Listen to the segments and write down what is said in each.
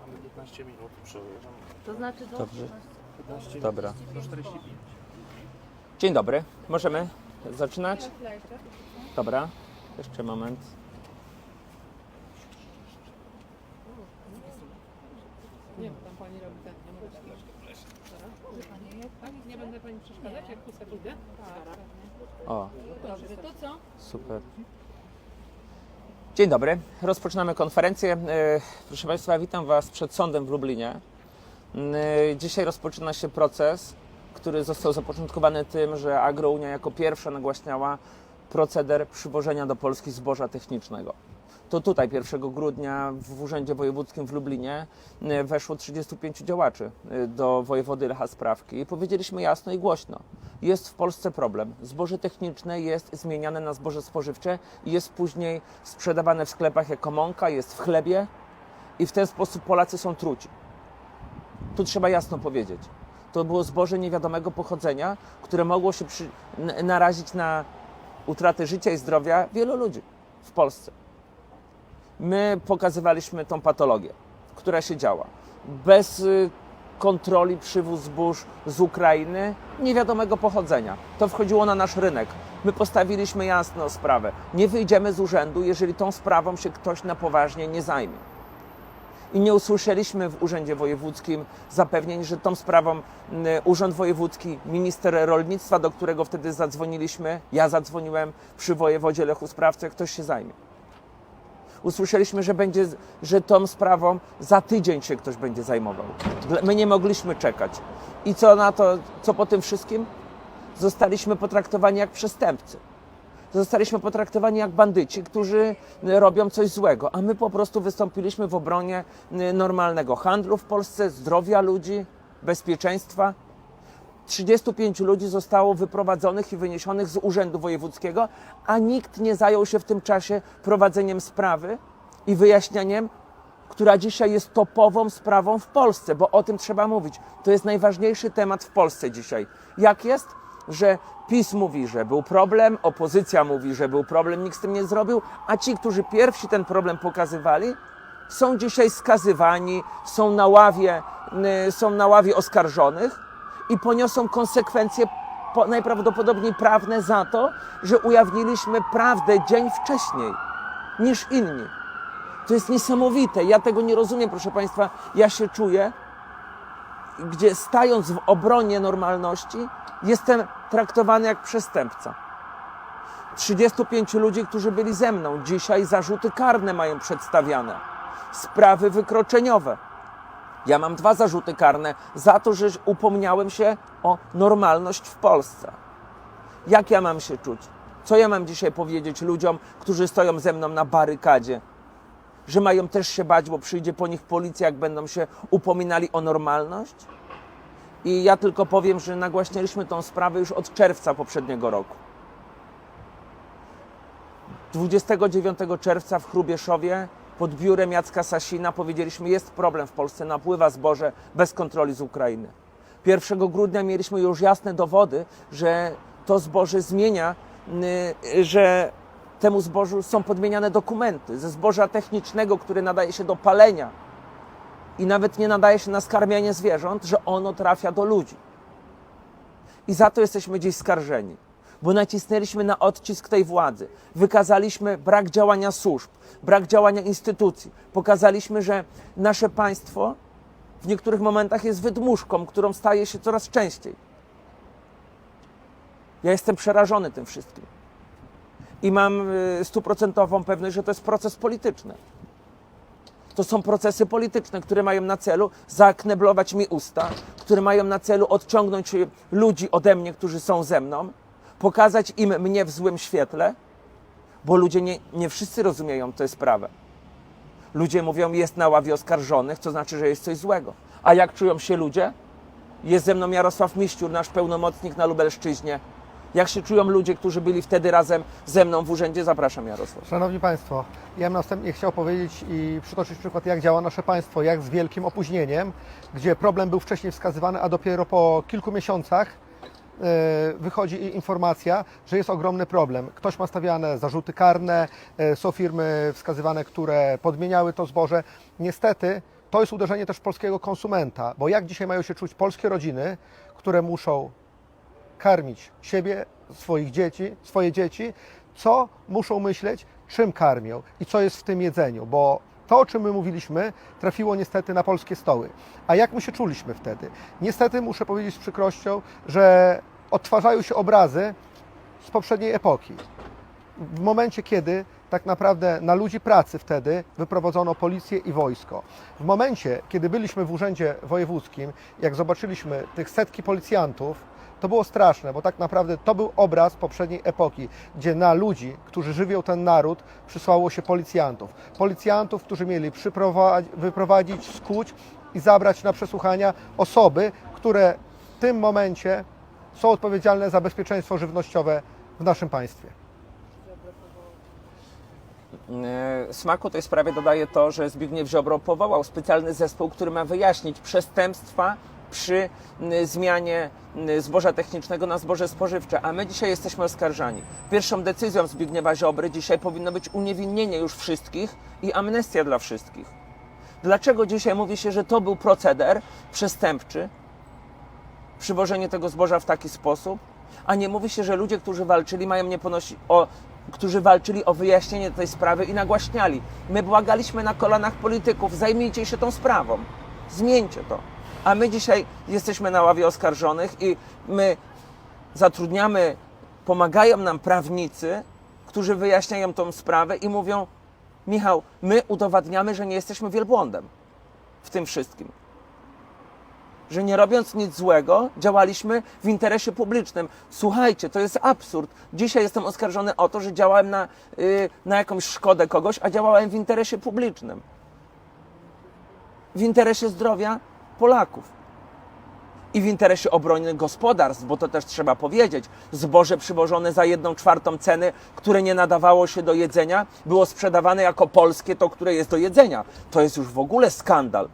Mamy 15 minut, przepraszam. To znaczy do Dobrze. 15 minut. Dobra. Do 45. Dzień dobry. Możemy zaczynać? Dobra. Jeszcze moment. Nie, tam pani robi ten, nie mogę tak, nie będę pani przeszkadzać, jak tu pójdę? Tak. O, Dobrze, to co? super. Dzień dobry. Rozpoczynamy konferencję. E, Proszę Państwa, witam Was przed sądem w Lublinie. E, Dzisiaj rozpoczyna się proces, który został zapoczątkowany tym, że Agrounia jako pierwsza nagłaśniała proceder przywożenia do Polski zboża technicznego. To tutaj 1 grudnia w Urzędzie Wojewódzkim w Lublinie e, weszło 35 działaczy e, do wojewody Lecha Sprawki i powiedzieliśmy jasno i głośno. Jest w Polsce problem. Zboże techniczne jest zmieniane na zboże spożywcze i jest później sprzedawane w sklepach jako mąka, jest w chlebie i w ten sposób Polacy są truci. Tu trzeba jasno powiedzieć. To było zboże niewiadomego pochodzenia, które mogło się przy, narazić na utratę życia i zdrowia wielu ludzi w Polsce. My pokazywaliśmy tą patologię, która się działa. Bez y, kontroli przywóz zbóż z Ukrainy niewiadomego pochodzenia. To wchodziło na nasz rynek. My postawiliśmy jasno sprawę. Nie wyjdziemy z urzędu, jeżeli tą sprawą się ktoś na poważnie nie zajmie. I nie usłyszeliśmy w Urzędzie Wojewódzkim zapewnień, że tą sprawą y, Urząd Wojewódzki, minister rolnictwa, do którego wtedy zadzwoniliśmy, ja zadzwoniłem przy wojewodzie Lechu Sprawce, ktoś się zajmie. Usłyszeliśmy, że, będzie, że tą sprawą za tydzień się ktoś będzie zajmował. My nie mogliśmy czekać. I co na to, co po tym wszystkim? Zostaliśmy potraktowani jak przestępcy. Zostaliśmy potraktowani jak bandyci, którzy robią coś złego, a my po prostu wystąpiliśmy w obronie y, normalnego handlu w Polsce, zdrowia ludzi, bezpieczeństwa. 35 ludzi zostało wyprowadzonych i wyniesionych z Urzędu Wojewódzkiego, a nikt nie zajął się w tym czasie prowadzeniem sprawy i wyjaśnianiem, która dzisiaj jest topową sprawą w Polsce, bo o tym trzeba mówić. To jest najważniejszy temat w Polsce dzisiaj. Jak jest, że PiS mówi, że był problem, opozycja mówi, że był problem, nikt z tym nie zrobił, a ci, którzy pierwsi ten problem pokazywali, są dzisiaj skazywani, są na ławie, y, są na ławie oskarżonych i poniosą konsekwencje po- najprawdopodobniej prawne za to, że ujawniliśmy prawdę dzień wcześniej niż inni. To jest niesamowite. Ja tego nie rozumiem, proszę Państwa. Ja się czuję, gdzie stając w obronie normalności, jestem traktowany jak przestępca. 35 ludzi, którzy byli ze mną, dzisiaj zarzuty karne mają przedstawiane, sprawy wykroczeniowe. Ja mam dwa zarzuty karne za to, że upomniałem się o normalność w Polsce. Jak ja mam się czuć? Co ja mam dzisiaj powiedzieć ludziom, którzy stoją ze mną na barykadzie? Że mają też się bać, bo przyjdzie po nich policja, jak będą się upominali o normalność? I ja tylko powiem, że nagłaśnialiśmy tą sprawę już od czerwca poprzedniego roku. 29 czerwca w Chrubieszowie pod biurem Jacka Sasina powiedzieliśmy, jest problem w Polsce, napływa zboże bez kontroli z Ukrainy. 1 grudnia mieliśmy już jasne dowody, że to zboże zmienia, y, że temu zbożu są podmieniane dokumenty. Ze zboża technicznego, które nadaje się do palenia i nawet nie nadaje się na skarmianie zwierząt, że ono trafia do ludzi. I za to jesteśmy dziś skarżeni, bo nacisnęliśmy na odcisk tej władzy. Wykazaliśmy brak działania służb, brak działania instytucji. Pokazaliśmy, że nasze państwo w niektórych momentach jest wydmuszką, którą staje się coraz częściej. Ja jestem przerażony tym wszystkim. I mam y, stuprocentową pewność, że to jest proces polityczny. To są procesy polityczne, które mają na celu zakneblować mi usta, które mają na celu odciągnąć ludzi ode mnie, którzy są ze mną, pokazać im mnie w złym świetle, bo ludzie nie, nie wszyscy rozumieją tę sprawę. Ludzie mówią, jest na ławie oskarżonych, to znaczy, że jest coś złego. A jak czują się ludzie? Jest ze mną Jarosław Miściur, nasz pełnomocnik na Lubelszczyźnie. Jak się czują ludzie, którzy byli wtedy razem ze mną w urzędzie? Zapraszam, Jarosław. Szanowni Państwo, ja bym następnie chciał powiedzieć i przytoczyć przykład, jak działa nasze państwo, jak z wielkim opóźnieniem, gdzie problem był wcześniej wskazywany, a dopiero po kilku miesiącach wychodzi i informacja, że jest ogromny problem. Ktoś ma stawiane zarzuty karne, e, są firmy wskazywane, które podmieniały to zboże. Niestety to jest uderzenie też polskiego konsumenta, bo jak dzisiaj mają się czuć polskie rodziny, które muszą karmić siebie, swoich dzieci, swoje dzieci, co muszą myśleć, czym karmią i co jest w tym jedzeniu, bo to, o czym my mówiliśmy, trafiło niestety na polskie stoły. A jak my się czuliśmy wtedy? Niestety muszę powiedzieć z przykrością, że odtwarzają się obrazy z poprzedniej epoki. W momencie, kiedy tak naprawdę na ludzi pracy wtedy wyprowadzono policję i wojsko. W momencie, kiedy byliśmy w urzędzie wojewódzkim, jak zobaczyliśmy tych setki policjantów, to było straszne, bo tak naprawdę to był obraz poprzedniej epoki, gdzie na ludzi, którzy żywią ten naród, przysłało się policjantów. Policjantów, którzy mieli wyprowadzić, skuć i zabrać na przesłuchania osoby, które w tym momencie są odpowiedzialne za bezpieczeństwo żywnościowe w naszym państwie. E, Smaku tej sprawie dodaje to, że Zbigniew Ziobro powołał specjalny zespół, który ma wyjaśnić przestępstwa przy zmianie zboża technicznego na zboże spożywcze, a my dzisiaj jesteśmy oskarżani. Pierwszą decyzją Zbigniewa Ziobry dzisiaj powinno być uniewinnienie już wszystkich i amnestia dla wszystkich. Dlaczego dzisiaj mówi się, że to był proceder przestępczy, przywożenie tego zboża w taki sposób, a nie mówi się, że ludzie, którzy walczyli, mają nie ponosić o, którzy walczyli o wyjaśnienie tej sprawy i nagłaśniali. My błagaliśmy na kolanach polityków, zajmijcie się tą sprawą, zmieńcie to. A my dzisiaj jesteśmy na ławie oskarżonych i my zatrudniamy, pomagają nam prawnicy, którzy wyjaśniają tą sprawę i mówią: Michał, my udowadniamy, że nie jesteśmy wielbłądem w tym wszystkim że nie robiąc nic złego, działaliśmy w interesie publicznym. Słuchajcie, to jest absurd. Dzisiaj jestem oskarżony o to, że działałem na, y, na jakąś szkodę kogoś, a działałem w interesie publicznym. W interesie zdrowia Polaków. I w interesie obrony gospodarstw, bo to też trzeba powiedzieć. Zboże przywożone za jedną czwartą ceny, które nie nadawało się do jedzenia, było sprzedawane jako polskie, to które jest do jedzenia. To jest już w ogóle skandal.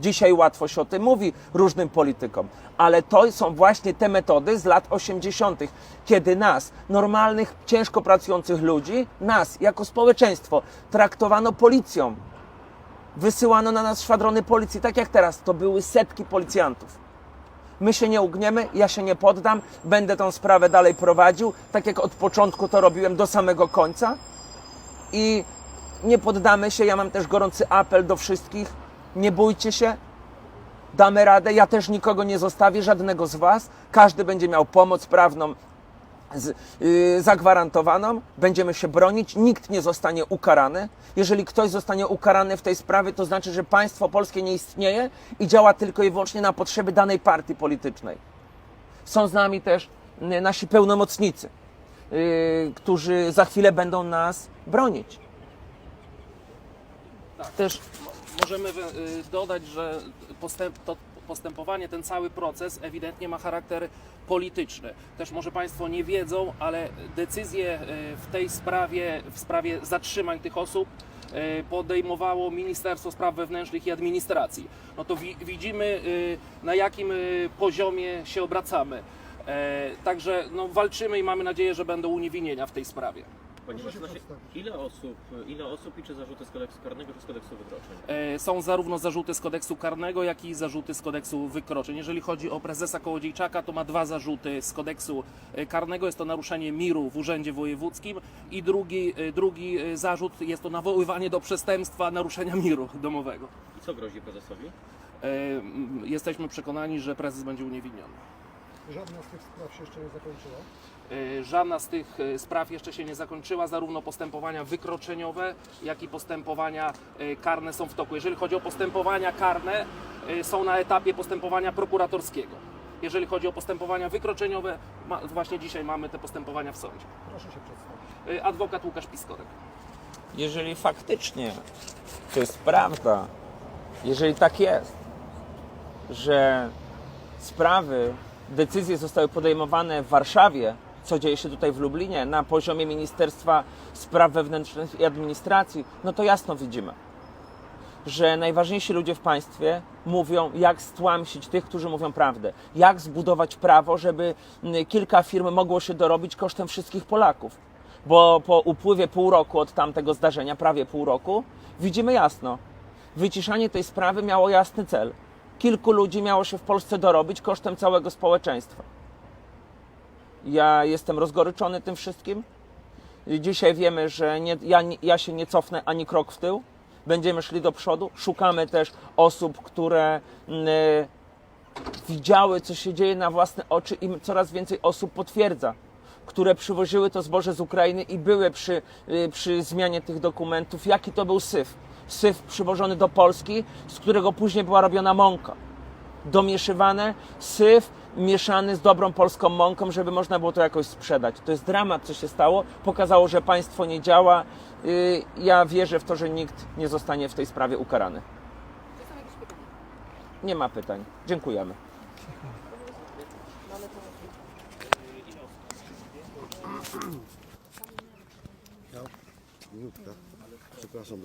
Dzisiaj łatwo się o tym mówi różnym politykom, ale to są właśnie te metody z lat 80., kiedy nas, normalnych, ciężko pracujących ludzi, nas jako społeczeństwo, traktowano policją. Wysyłano na nas szwadrony policji, tak jak teraz. To były setki policjantów. My się nie ugniemy, ja się nie poddam, będę tą sprawę dalej prowadził, tak jak od początku to robiłem do samego końca. I nie poddamy się. Ja mam też gorący apel do wszystkich. Nie bójcie się. Damy radę. Ja też nikogo nie zostawię, żadnego z Was. Każdy będzie miał pomoc prawną z, yy, zagwarantowaną. Będziemy się bronić. Nikt nie zostanie ukarany. Jeżeli ktoś zostanie ukarany w tej sprawie, to znaczy, że państwo polskie nie istnieje i działa tylko i wyłącznie na potrzeby danej partii politycznej. Są z nami też y, nasi pełnomocnicy, yy, którzy za chwilę będą nas bronić. Tak. Też Możemy y, dodać, że postęp, to postępowanie, ten cały proces ewidentnie ma charakter polityczny. Też może Państwo nie wiedzą, ale decyzje y, w tej sprawie, w sprawie zatrzymań tych osób y, podejmowało Ministerstwo Spraw Wewnętrznych i Administracji. No to wi- widzimy na jakim poziomie się obracamy. E, Także no, walczymy i mamy nadzieję, że będą uniewinnienia w tej sprawie. Panie mecenasie, ile osób, ile osób liczy zarzuty z kodeksu karnego czy z kodeksu wykroczeń? E, Są zarówno zarzuty z kodeksu karnego, jak i zarzuty z kodeksu wykroczeń. Jeżeli chodzi o prezesa Kołodziejczaka, to ma dwa zarzuty z kodeksu e, karnego. Jest to naruszenie miru w urzędzie wojewódzkim i drugi, e, drugi e, zarzut jest to nawoływanie do przestępstwa naruszenia miru domowego. I co grozi prezesowi? E, m, Jesteśmy przekonani, że prezes będzie uniewinniony. Żadna z tych spraw się jeszcze nie zakończyła. E, Żadna z tych e, spraw jeszcze się nie zakończyła. Zarówno postępowania wykroczeniowe, jak i postępowania e, karne są w toku. Jeżeli chodzi o postępowania karne, są na etapie postępowania prokuratorskiego. Jeżeli chodzi o postępowania wykroczeniowe, właśnie dzisiaj mamy te postępowania w sądzie. Proszę się przedstawić. Adwokat Łukasz Piskorek. jeżeli faktycznie to jest prawda, jeżeli tak jest, że sprawy, decyzje zostały podejmowane w Warszawie, co dzieje się tutaj w Lublinie, na poziomie Ministerstwa Spraw Wewnętrznych i Administracji, no to jasno widzimy, że najważniejsi ludzie w państwie mówią, jak stłamsić tych, którzy mówią prawdę, jak zbudować prawo, żeby kilka firm mogło się dorobić kosztem wszystkich Polaków. Bo po upływie pół roku od tamtego zdarzenia, prawie pół roku, widzimy jasno, wyciszanie tej sprawy miało jasny cel. Kilku ludzi miało się w Polsce dorobić kosztem całego społeczeństwa. Ja jestem rozgoryczony tym wszystkim. Dzisiaj wiemy, że nie, ja, ja się nie cofnę ani krok w tył. Będziemy szli do przodu. Szukamy też osób, które mm, widziały, co się dzieje na własne oczy, i coraz więcej osób potwierdza, które przywoziły to zboże z Ukrainy i były przy, y, przy zmianie tych dokumentów, jaki to był syf. Syf przywożony do Polski, z którego później była robiona mąka domieszywane, syf mieszany z dobrą polską mąką, żeby można było to jakoś sprzedać. To jest dramat, co się stało. Pokazało, że państwo nie działa. Yy, Ja wierzę w to, że nikt nie zostanie w tej sprawie ukarany. Nie ma pytań. Dziękujemy. Minutka. Przepraszam,